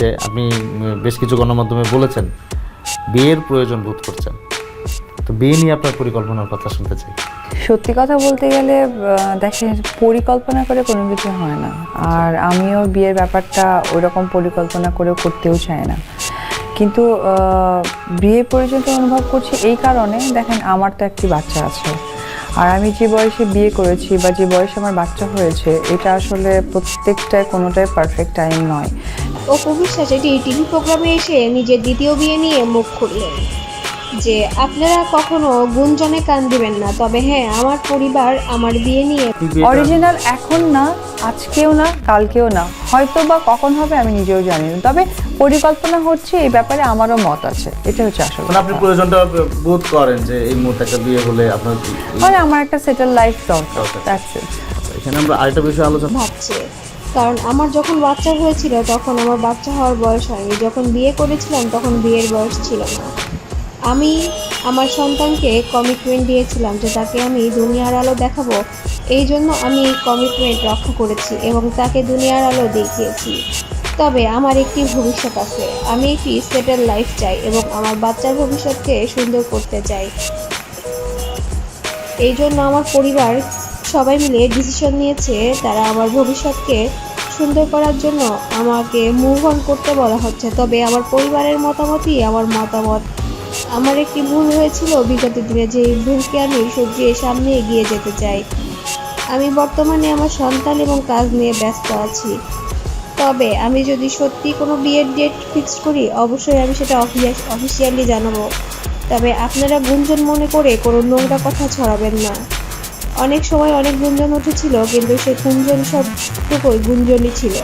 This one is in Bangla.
যে আপনি বেশ কিছু গণমাধ্যমে বলেছেন, বিয়ের প্রয়োজন বোধ করছেন। তো বিয়ে নিয়ে আপনার পরিকল্পনার কথা শুনতে চাই। সত্যি কথা বলতে গেলে দেখেন, পরিকল্পনা করে কোনো কিছু হয় না। আর আমিও বিয়ের ব্যাপারটা ওইরকম পরিকল্পনা করেও করতেও চাই না। কিন্তু বিয়ে পর্যন্ত অনুভব করছি এই কারণে, দেখেন, আমার তো একটি বাচ্চা আছে। আর আমি যে বয়সে বিয়ে করেছি বা যে বয়সে আমার বাচ্চা হয়েছে, এটা আসলে প্রত্যেকটায় কোনোটাই পারফেক্ট টাইম নয়। অপু বিশ্বাস এটি টিভি প্রোগ্রামে এসে নিজের দ্বিতীয় বিয়ে নিয়ে মুখ খুললেন। যে আপনারা কখনো গুঞ্জনে কান দিবেন না তবে হ্যাঁ আমার পরিবার আমার বিয়ে নিয়ে অরিজিনাল এখন না আজকেও না কালকেও না। হয়তো বা কখন হবে আমি নিজেও জানি না। তবে পরিকল্পনা হচ্ছে এই ব্যাপারে আমারও মত আছে। এটা হচ্ছে আসল মানে আপনি প্রয়োজনটা বোধ করেন যে এই মুহূর্তে একটা বিয়ে হলে আপনার মানে আমার একটা সেটেল লাইফ দরকার। That's এখানে আমরা আরেকটা বিষয় আলোচনা ভাবছে। কারণ আমার যখন বাচ্চা হয়েছিল, তখন আমার বাচ্চা হওয়ার বয়স হয়নি। যখন বিয়ে করেছিলাম, তখন বিয়ের বয়স ছিল না। আমি আমার সন্তানকে কমিটমেন্ট দিয়েছিলাম যে তাকে আমি দুনিয়ার আলো দেখাবো। এই জন্য আমি কমিটমেন্ট রক্ষা করেছি এবং তাকে দুনিয়ার আলো দেখিয়েছি। তবে আমার একটি ভবিষ্যৎ আছে। আমি একটি সেটেল লাইফ চাই এবং আমার বাচ্চার ভবিষ্যৎকে সুন্দর করতে চাই। এই জন্য আমার পরিবার সবাই মিলে ডিসিশন নিয়েছে, তারা আমার ভবিষ্যৎকে সুন্দর করার জন্য আমাকে মুভ অন করতে বলা হচ্ছে। তবে আমার পরিবারের মতামতই, আমার মতামত, আমার একটি ভুল হয়েছিল বিগত দিনে যে ভুলকে আমি শুধরিয়ে সামনে এগিয়ে যেতে চাই। আমি বর্তমানে আমার সন্তান এবং কাজ নিয়ে ব্যস্ত আছি। তবে আমি যদি সত্যি কোনো বিয়ের ডেট ফিক্সড করি, অবশ্যই আমি সেটা অফিসিয়ালি জানাব। তবে আপনারা গুঞ্জন মনে করে কোনো নোংরা কথা ছড়াবেন না। অনেক সময় অনেক গুঞ্জন উঠেছিল কিন্তু সে গুঞ্জন সবটুকুই গুঞ্জনই ছিল।